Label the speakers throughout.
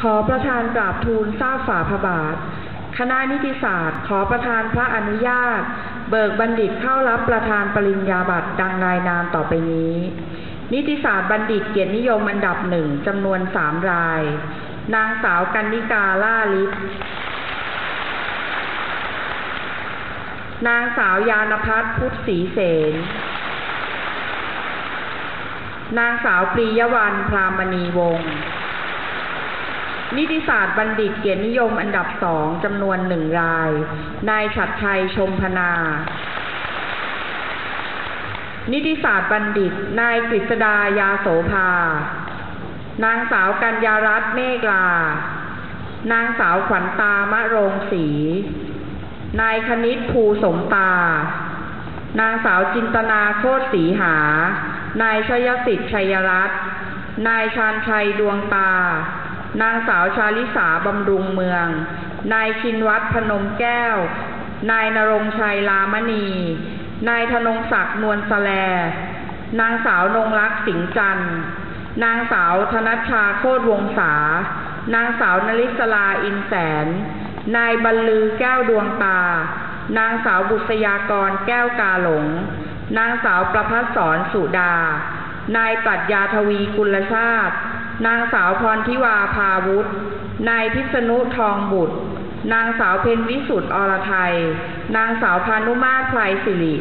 Speaker 1: ขอประธานกราบทูลทราบฝ่าพระบาท คณะนิติศาสตร์ ขอประธานพระอนุญาต เบิกบัณฑิตเข้ารับประธานปริญญาบัตรดังรายนามต่อไปนี้ นิติศาสตร์บัณฑิตเกียรตินิยมอันดับหนึ่งจำนวนสามราย นางสาวกันนิกาล่าลิศนางสาวยานพัฒน์พุทธศรีเสนนางสาวปรียวันพรามณีวงศ์ นิติศาสตร์บัณฑิตเกียรตินิยมอันดับสองจำนวนหนึ่งราย นายฉัดชัยชมพนา นิติศาสตร์บัณฑิต นายกฤษดายาโสภา นางสาวกัญญารัตน์เมฆลา นางสาวขวัญตามะโรงศรีนายคณิตภูสมตา นางสาวจินตนาโคตรศรีหา นายชยสิทธิ์ชัยรัตน์นายชาญชัยดวงตา นางสาวชาลิสาบำรุงเมือง นายชินวัตรพนมแก้ว นายนรงชัยลามณี นายธนงศักดิ์นวลสแล นางสาวนงรักสิงห์จันทร์นางสาวธนัชชาโคตรวงศา นางสาวนลิศลาอินแสน นายบรรลือแก้วดวงตา นางสาวบุษยากรแก้วกาหลง นางสาวประพัฒสอนสุดา นายปรัชญาทวีกุลชาติ นางสาวพรทิวาพาวุฒนายพิษณุทองบุตร นางสาวเพ็ญวิสุทธ์อรไทย นางสาวพานุมาตรไพรสิริ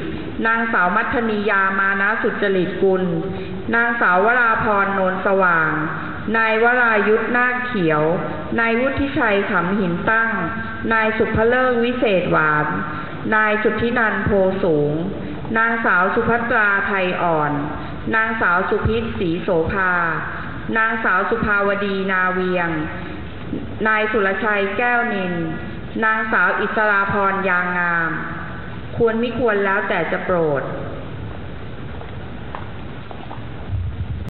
Speaker 1: นางสาวมัทนียามานะสุจริตกุล นางสาววราพรโนนสว่าง นายวรายุทธนาคเขียว นายวุฒิชัยขำหินตั้ง นายสุภเลิกวิเศษหวาน นายสุทธินันโพสูง นางสาวสุภัตราไทยอ่อน นางสาวสุพิษศรีโสภา นางสาวสุภาวดีนาเวียง นายสุรชัยแก้วนิน นางสาวอิสราพรยางงาม ควรไม่ควรแล้วแต่จะโปรด